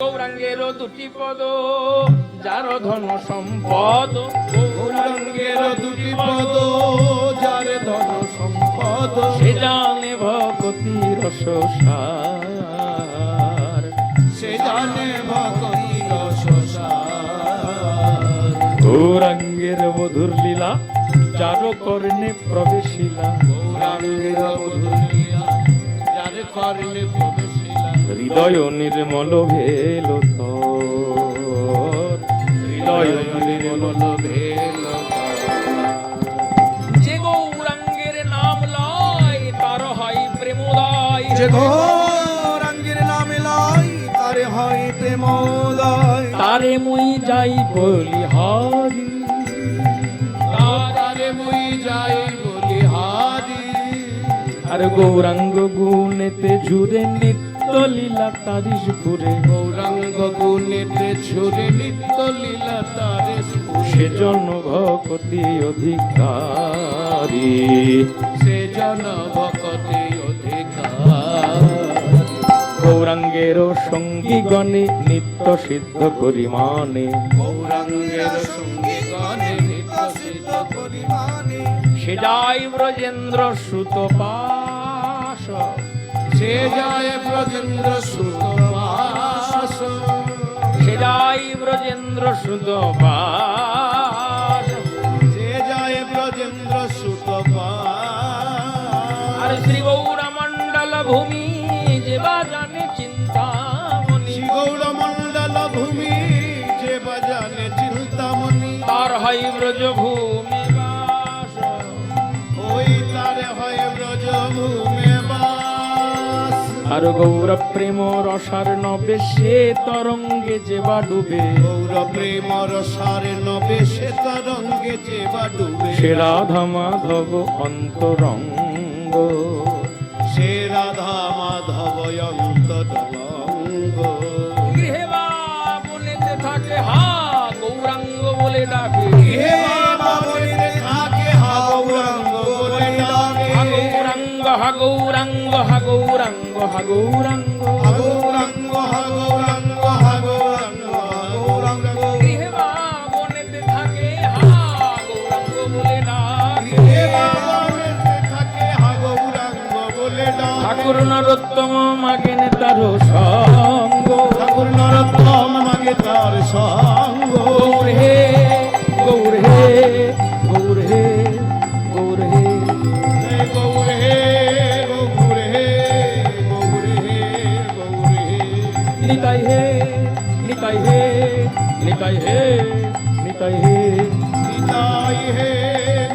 গৌরাঙ্গের দুটি পদ যার ধন সম্পদ। গৌরাঙ্গের দুটি পদ যার ধন সম্পদ। সে জানে ভগতি রসার সে জানে ভগতি রসার গৌরাঙ্গের মধুর লীলা যার কর্ণে প্রবেশিলা। গৌরাঙ্গের মধুর লীলা যার কর্ণে প্রবেশিলা। হৃদয় নির্মল ভেল হৃদয় নির্মল ভেল যে গৌরাঙ্গের নাম লয় তার হয় প্রেমোদয়। যে গৌরাঙ্গের নামে লাই তারে হয় প্রেমোদয়। তারে মুই যাই বলি হরি। তারে মুই যাই বলি হারি। আর গৌরাঙ্গ গুণেতে ঝুরে নিত্য লীলা তারিস ঘুরে গৌরাঙ্গ গুণেতে ছুরে নিত্য লীলা তারে সেজন্য ভকতি অধিকারী। সে জন ভকতি অধিকার। গৌরাঙ্গের সঙ্গী গণে নিত্য সিদ্ধ করি মানে গৌরাঙ্গের সঙ্গে গণে নিত্য সিদ্ধ পরিমাণে। সে যাই ব্রজেন্দ্র সুত পাশ সে যায় ব্রজেন্দ্র সুতপাস। সে যাই ব্রজেন্দ্র সুত পাশ সে যায় ব্রজেন্দ্র সুতপাস। আর শ্রী গৌরমণ্ডল ভূমি যে বা জানে চিন্তামণি। শ্রী গৌরমণ্ডল ভূমি যে বাজানে চিন্তামণি। তার হয় ব্রজ আর গৌর প্রেম রসার নবে সে তরঙ্গে যে বা ডুবে। গৌর প্রেম রসার নবে সে তরঙ্গে যে বা ডুবে। সে রাধা মাধব অন্তরঙ্গ। সে রাধা মাধব অন্তরঙ্গ। গৌরাঙ্গ হাগৌরাঙ্গ হাগৌরাঙ্গ হাগৌরাঙ্গ হাগৌরাঙ্গ হাগৌরাঙ্গ হাগৌরাঙ্গ গৃহে বাবনেতে থাকে থাকে ঠাকুর নরোত্তম মাগেন তার সঙ্গ ঠাকুর নরোত্তম মাগে তার সঙ্গ হে निताई हे निताई हे निताई हे।